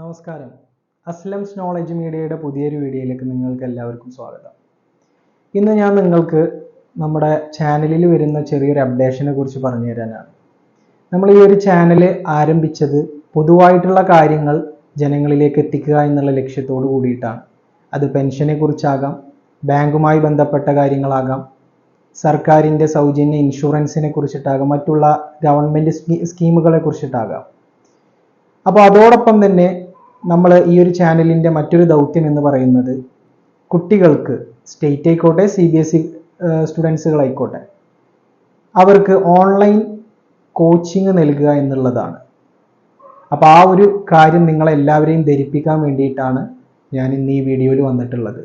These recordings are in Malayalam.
നമസ്കാരം. അസ്ലംസ് നോളജ് മീഡിയയുടെ പുതിയൊരു വീഡിയോയിലേക്ക് നിങ്ങൾക്ക് എല്ലാവർക്കും സ്വാഗതം. ഇന്ന് ഞാൻ നിങ്ങൾക്ക് നമ്മുടെ ചാനലിൽ വരുന്ന ചെറിയൊരു അപ്ഡേഷനെ കുറിച്ച് പറഞ്ഞു തരാനാണ്. നമ്മൾ ഈ ഒരു ചാനൽ ആരംഭിച്ചത് പൊതുവായിട്ടുള്ള കാര്യങ്ങൾ ജനങ്ങളിലേക്ക് എത്തിക്കുക എന്നുള്ള ലക്ഷ്യത്തോട് കൂടിയിട്ടാണ്. അത് പെൻഷനെ കുറിച്ചാകാം ബാങ്കുമായി ബന്ധപ്പെട്ട കാര്യങ്ങളാകാം സർക്കാരിന്റെ സൗജന്യ ഇൻഷുറൻസിനെ കുറിച്ചിട്ടാകാം മറ്റുള്ള ഗവൺമെന്റ് സ്കീമുകളെ കുറിച്ചിട്ടാകാം. അപ്പോൾ അതോടൊപ്പം തന്നെ നമ്മൾ ഈ ഒരു ചാനലിന്റെ മറ്റൊരു ദൗത്യം എന്ന് പറയുന്നത് കുട്ടികൾക്ക് സ്റ്റേറ്റ് ആയിക്കോട്ടെ സി ബി എസ് ഇ സ്റ്റുഡൻസുകളായിക്കോട്ടെ അവർക്ക് ഓൺലൈൻ കോച്ചിങ് നൽകുക എന്നുള്ളതാണ്. അപ്പോൾ ആ ഒരു കാര്യം നിങ്ങളെല്ലാവരെയും ധരിപ്പിക്കാൻ വേണ്ടിയിട്ടാണ് ഞാൻ ഇന്ന് ഈ വീഡിയോയിൽ വന്നിട്ടുള്ളത്.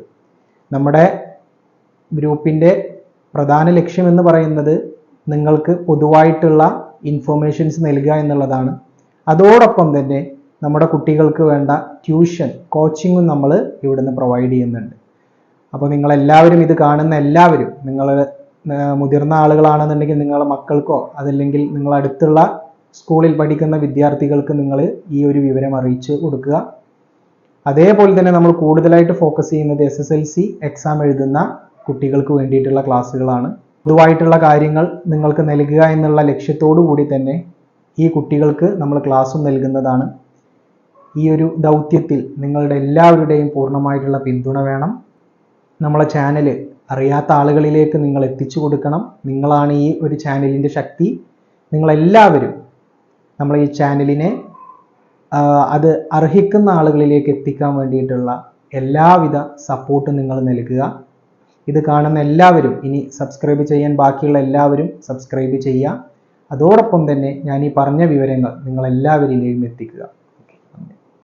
നമ്മുടെ ഗ്രൂപ്പിന്റെ പ്രധാന ലക്ഷ്യം എന്ന് പറയുന്നത് നിങ്ങൾക്ക് പൊതുവായിട്ടുള്ള ഇൻഫോർമേഷൻസ് നൽകുക എന്നുള്ളതാണ്. അതോടൊപ്പം തന്നെ നമ്മുടെ കുട്ടികൾക്ക് വേണ്ട ട്യൂഷൻ കോച്ചിങ്ങും നമ്മൾ ഇവിടുന്ന് പ്രൊവൈഡ് ചെയ്യുന്നുണ്ട്. അപ്പോൾ നിങ്ങളെല്ലാവരും ഇത് കാണുന്ന എല്ലാവരും നിങ്ങൾ മുതിർന്ന ആളുകളാണെന്നുണ്ടെങ്കിൽ നിങ്ങളുടെ മക്കൾക്കോ അതല്ലെങ്കിൽ നിങ്ങളടുത്തുള്ള സ്കൂളിൽ പഠിക്കുന്ന വിദ്യാർത്ഥികൾക്ക് നിങ്ങൾ ഈ ഒരു വിവരം അറിയിച്ച് കൊടുക്കുക. അതേപോലെ തന്നെ നമ്മൾ കൂടുതലായിട്ട് ഫോക്കസ് ചെയ്യുന്നത് S S L C exam എഴുതുന്ന കുട്ടികൾക്ക് വേണ്ടിയിട്ടുള്ള ക്ലാസ്സുകളാണ്. പൊതുവായിട്ടുള്ള കാര്യങ്ങൾ നിങ്ങൾക്ക് നൽകുക എന്നുള്ള ലക്ഷ്യത്തോടു കൂടി തന്നെ ഈ കുട്ടികൾക്ക് നമ്മൾ ക്ലാസ്സും നൽകുന്നതാണ്. ഈ ഒരു ദൗത്യത്തിൽ നിങ്ങളുടെ എല്ലാവരുടെയും പൂർണമായിട്ടുള്ള പിന്തുണ വേണം. നമ്മളെ ചാനൽ അറിയാത്ത ആളുകളിലേക്ക് നിങ്ങൾ എത്തിച്ചു കൊടുക്കണം. നിങ്ങളാണ് ഈ ഒരു ചാനലിന്റെ ശക്തി. നിങ്ങളെല്ലാവരും നമ്മൾ ഈ ചാനലിനെ അത് അർഹിക്കുന്ന ആളുകളിലേക്ക് എത്തിക്കാൻ വേണ്ടിയിട്ടുള്ള എല്ലാവിധ സപ്പോർട്ടും നിങ്ങൾ നൽകുക. ഇത് കാണുന്ന എല്ലാവരും ഇനി സബ്സ്ക്രൈബ് ചെയ്യാൻ ബാക്കിയുള്ള എല്ലാവരും സബ്സ്ക്രൈബ് ചെയ്യുക. അതോടൊപ്പം തന്നെ ഞാൻ ഈ പറഞ്ഞ വിവരങ്ങൾ നിങ്ങൾ എത്തിക്കുക.